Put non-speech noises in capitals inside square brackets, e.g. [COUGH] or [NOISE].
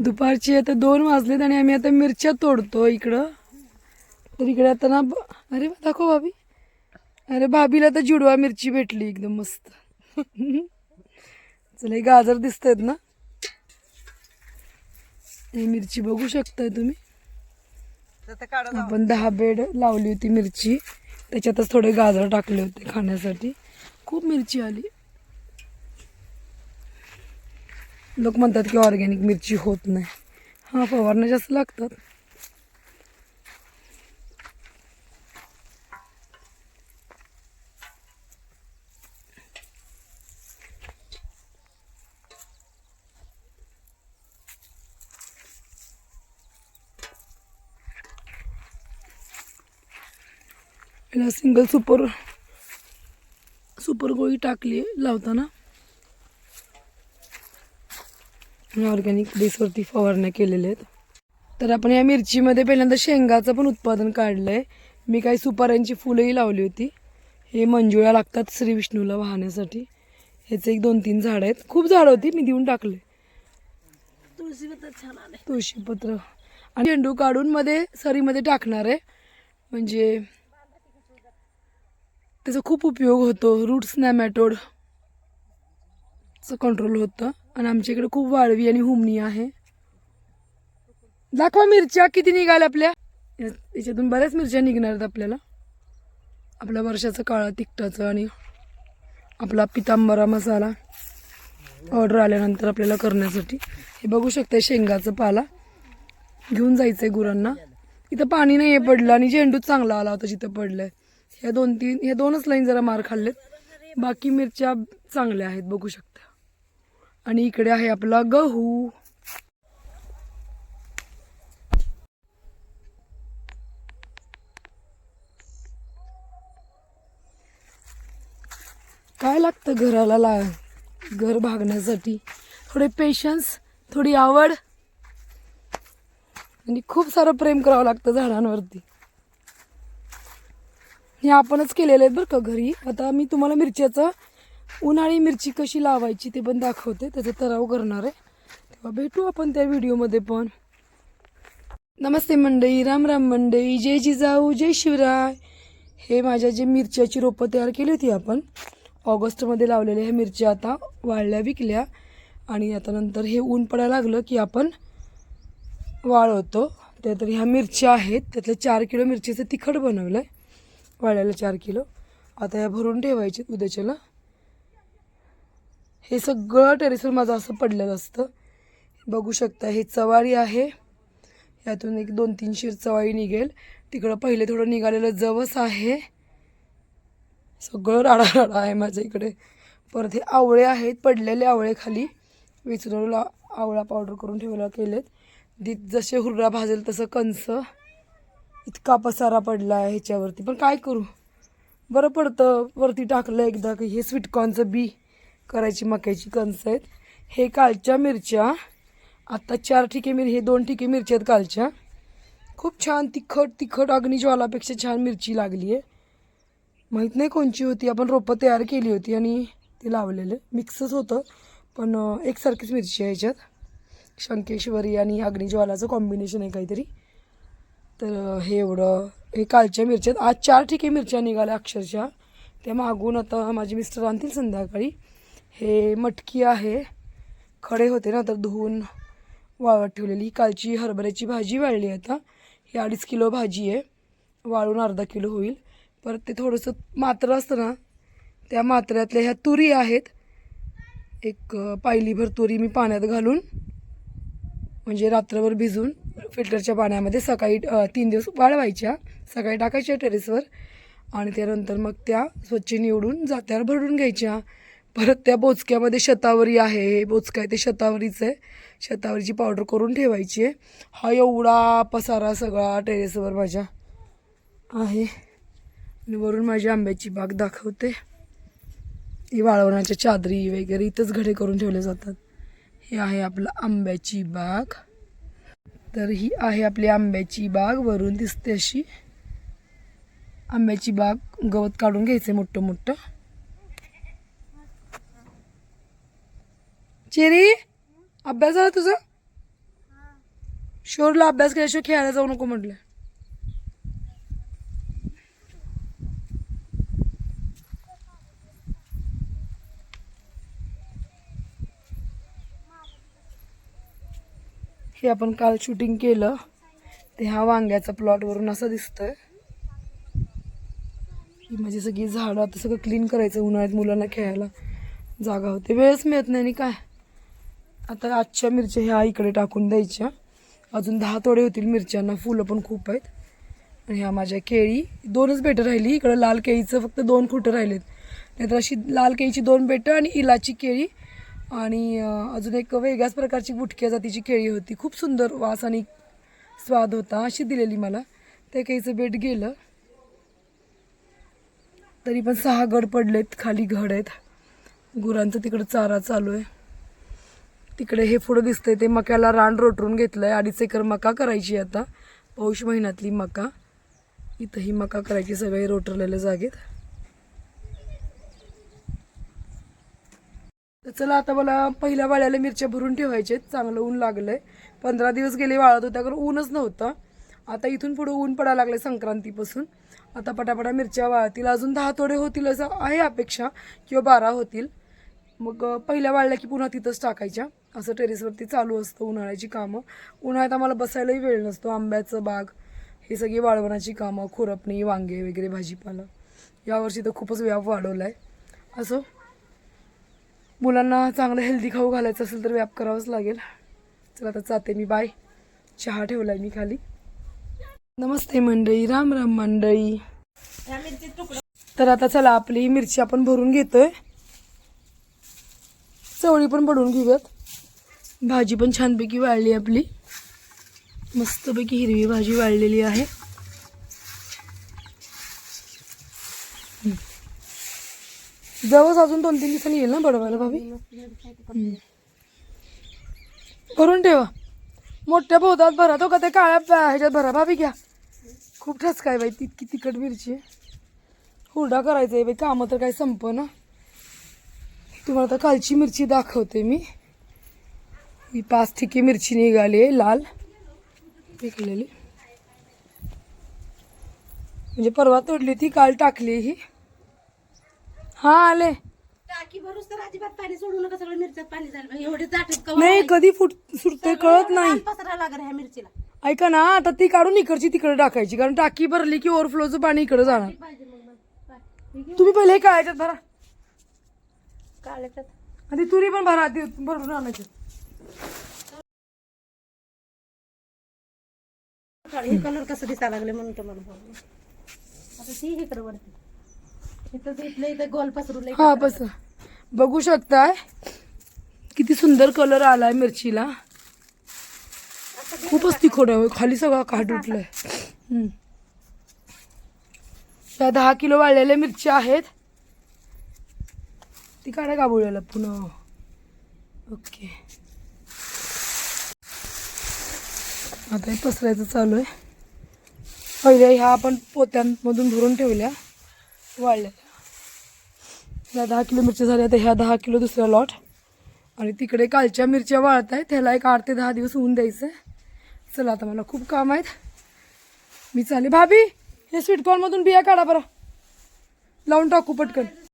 दुपारची आता दोन वाजलेत आणि आम्ही आता मिरच्या तोडतो इकडं. तर इकडे आता ना ब- अरे दाखव भाभी. अरे भाभीला तर जुडवा मिरची भेटली एकदम मस्त. [LAUGHS] चला हे गाजर दिसत आहेत ना. हे मिरची बघू शकताय तुम्ही. आपण दहा बेड लावली होती मिरची. त्याच्यातच थोडे गाजर टाकले होते खाण्यासाठी. खूप मिरची आली. लोक म्हणतात की ऑर्गॅनिक मिरची होत नाही. हाँ फवारण्या जास्त लागतात. याला सिंगल सुपर सुपर गोळी टाकली, लावताना. ऑर्गॅनिक बेसवरती फवारण्या केलेल्या आहेत. तर आपण या मिरचीमध्ये पहिल्यांदा शेंगाचं पण उत्पादन काढलं आहे मी काही सुपाऱ्यांची फुलंही लावली होती. हे मंजुळा लागतात श्री विष्णूला वाहण्यासाठी. ह्याचे एक दोन तीन झाडं आहेत. खूप झाडं होती मी देऊन टाकले. तुळशीपत्र. आणि झेंडू काढून मध्ये सरीमध्ये टाकणार आहे. म्हणजे त्याचा खूप उपयोग होतो. रूट्स नॅमॅटोडचं कंट्रोल होतं. आणि आमच्या इकडे खूप वाळवी आणि हुमणी आहे. दाखवा मिरच्या किती निघाल्या आपल्या? या- याच्यातून बऱ्याच मिरच्या निघणार आहेत आपल्याला. आपल्या वर्षाचं काळं तिखटाचं आणि आपला पितांबरा मसाला ऑर्डर आल्यानंतर आपल्याला करण्यासाठी. हे बघू शकता शेंगाचं पाला. घेऊन जायचं आहे गुरांना. इथं पाणी नाही आहे पडलं आणि झेंडूच चांगला आला होता जिथं आहे ह्या दोन तीन ह्या दोनच लाईन जरा मार खाल्लेत. बाकी मिरच्या चांगल्या आहेत बघू शकता आणि इकडे आहे आपला गहू. काय लागतं घराला ला घर भागण्यासाठी? थोडे पेशन्स थोडी आवड. आणि खूप सारं प्रेम करावं लागतं झाडांवरती. हे आपणच केलेलं आहेत बरं का घरी. आता मी तुम्हाला मिरच्याचं उन्हाळी मिरची कशी लावायची ते पण दाखवते त्याचा तराव करणार आहे. तेव्हा भेटू आपण त्या व्हिडिओमध्ये पण. नमस्ते मंडई राम राम मंडई जय जिजाऊ जय शिवराय. हे माझ्या जे मिरच्याची रोपं तयार केली होती आपण ऑगस्टमध्ये लावलेल्या ह्या मिरच्या आता वाळल्या विकल्या. आणि आता नंतर हे ऊन पडायला लागलं की आपण वाळवतो. त्या तर ह्या मिरच्या आहेत त्यातलं चार किलो मिरचीचं तिखट बनवलं आहे वाळ्याला चार किलो. आता ह्या भरून ठेवायचे उद्याच्याला. हे सगळं टेरेसवर माझं असं पडलेलं असतं. बघू शकता हे चवाळी आहे. यातून एक दोन तीन शिर चवाळी निघेल. तिकडं पहिले थोडं निघालेलं जवस आहे. सगळं राडा राडा आहे माझ्या इकडे. परत हे आवळे आहेत पडलेले आवळे खाली. विचरून आवळा पावडर करून ठेवला केलेत. दीत जसे हुर्रा भाजेल तसं कंस इतका पसारा पडला आहे ह्याच्यावरती. पण काय करू? बरं पडतं. वरती टाकलं एकदा की हे स्वीटकॉर्नचं बी. करायची मक्याची कणसं आहेत. हे कालच्या मिरच्या. आत्ता चार ठिके मिर हे दोन ठिके मिरच्या आहेत कालच्या. खूप छान तिखट तिखट अग्निज्वालापेक्षा छान मिरची लागली आहे. माहीत नाही कोणची होती आपण रोपं तयार केली होती आणि ते लावलेलं. मिक्सच होतं पण एकसारखीच मिरची आहे याच्यात. शंकेश्वरी आणि अग्निज्वालाचं कॉम्बिनेशन आहे काहीतरी. तर हे एवढं हे कालच्या मिरच्यात आज चार ठिके मिरच्या निघाल्या अक्षरशः. त्या मागून आता माझे मिस्टर आणतील संध्याकाळी. हे मटकी आहे. खडे होते ना तर धुवून वाळत ठेवलेली. ही कालची हरभऱ्याची भाजी वाळली आहे आता. ही अडीच किलो भाजी आहे. वाळून अर्धा किलो होईल. परत ते थोडंसं मात्र असतं ना त्या मात्र्यातल्या ह्या तुरी आहेत. एक पायलीभर तुरी मी पाण्यात घालून म्हणजे रात्रभर भिजून फिल्टरच्या पाण्यामध्ये सकाळी तीन दिवस वाळवायच्या. सकाळी टाकायच्या टेरेसवर आणि त्यानंतर मग त्या स्वच्छ निवडून जात्यावर भरून घ्यायच्या. परत त्या बोचक्यामध्ये शतावरी आहे. हे बोचका आहे ते शतावरीचं आहे. शतावरीची पावडर करून ठेवायची आहे. हा एवढा पसारा सगळा टेरेसवर माझ्या आहे. आणि वरून माझी आंब्याची बाग दाखवते. ही वाळवण्याच्या चादरी वगैरे इथंच घडे करून ठेवले जातात. हे आहे आपलं आंब्याची बाग. तर ही आहे आपली आंब्याची बाग. वरून दिसते अशी. आंब्याची बाग गवत काढून घ्यायचं आहे मोठं मोठं चेरी अभ्यास झाला तुझा? शोरला अभ्यास केल्याशिवाय खेळायला जाऊ नको म्हटलं. हे आपण काल शूटिंग केलं. ते हा वांग्याचा प्लॉटवरून असं दिसतंय. म्हणजे माझी सगळी झाडं आता सगळं क्लीन करायचं उन्हाळ्यात मुलांना खेळायला जागा होते. वेळच मिळत नाही आणि काय? आता आजच्या मिरच्या ह्या इकडे टाकून द्यायच्या. अजून दहा तोडे होतील मिरच्यांना. फुलं पण खूप आहेत. आणि ह्या माझ्या केळी. दोनच बेटं राहिली. इकडं लाल केळीचं फक्त दोन खुटं राहिलेत. नाहीतर अशी लाल केळीची दोन बेटं आणि इलाची केळी. आणि अजून एक वेगळ्याच प्रकारची गुटक्या जातीची केळी होती. खूप सुंदर वास आणि स्वाद होता. अशी दिलेली मला. त्या केळीचं बेट गेलं. तरी पण सहा गड पडलेत. खाली घड आहेत. गुरांचं तिकडं चारा चालू आहे. तिकडे हे पुढं दिसतंय ते मक्याला रान रोटरून घेतलंय. अडीच एकर मका करायची आता. पौष महिन्यातली मका. इथं ही मका करायची सगळे रोटरलेल्या जागेत. तर चला आता मला पहिल्या वाळ्याला मिरच्या भरून ठेवायचे चांगलं ऊन लागलंय. पंधरा दिवस गेले वाळत होत्या कारण ऊनच नव्हतं. आता इथून पुढं ऊन पडायला लागले संक्रांतीपासून. आता पटापटा मिरच्या वाळतील. अजून दहा तोडे होतील असं आहे अपेक्षा किंवा बारा होतील. मग पहिल्या वाळल्या की पुन्हा तिथंच टाकायच्या. असं टेरेसवरती चालू असतं उन्हाळ्याची कामं. उन्हाळ्यात आम्हाला बसायलाही वेळ नसतो आंब्याचं बाग हे सगळी वाळवणाची कामं खुरपणी वांगे वगैरे भाजीपाला. यावर्षी तर खूपच व्याप वाढवला आहे असं? मुलांना चांगलं हेल्दी खाऊ घालायचं असेल तर व्याप करावाच लागेल. चला आता जाते मी. बाय चहा ठेवला आहे मी खाली. नमस्ते मंडळी. राम राम मंडळी. तर आता चला आपली मिरची आपण भरून घेतोय. चवळी पण पडून घेऊयात. भाजी पण छानपैकी वाळली आपली. मस्तपैकी हिरवी भाजी वाळलेली आहे. जवळ अजून दोन तीन दिवसांनी येईल ना बडवायला भाभी? भरून ठेवा. मोठ्या बोधात भरा तो का ते काळ्या ह्याच्यात भरा. भाभी घ्या. खूप ठसकाय बाई तितकी तिखट मिरची. हुरडा करायचा आहे बाई. कामं तर काही संप ना तुम्हाला तर कालची मिरची दाखवते मी. ही पाच ठिकी मिरची निघाली आहे लाल. पिकलेली. म्हणजे परवा तोडली ती काल टाकली ही. हा आले. नाही कधी फुट सुटते कळत नाही. ऐका ना आता ती काढून इकडची तिकडे टाकायची कारण टाकी भरली की ओव्हरफ्लोचं पाणी इकडे जाणार. तुम्ही पहिले काळायच्यात भरा. आणि तुरी पण भरा भरून आणायची. हे कलर कसं दिसायला लागले म्हणून तुम्हाला बोललो. आता ती इकडे वरती. इथं इथलं इथं गोल पसरून हा बस बघू शकताय. किती सुंदर कलर आलाय मिरचीला. खूपच तिखट आहे. खाली सगळा काट उठलाय. हम्म. त्या दहा किलो वाळलेल्या मिरच्या आहेत. ती काढा गाबुळ्याला पुन्हा. ओके. आता हे पसरायचं चालू आहे. पहिल्या ह्या आपण पोत्यांमधून भरून ठेवल्या वाळल्या. ह्या दहा किलो मिरच्या झाल्या तर ह्या दहा किलो दुसरा लॉट. आणि तिकडे कालच्या मिरच्या वाळत आहेत त्याला एक आठ ते दहा दिवस होऊन द्यायचं आहे चला आता मला खूप काम आहेत. मी चालेल. भाभी हे स्वीटकॉर्नमधून बिया काढा बरं. लावून टाकू पटकन.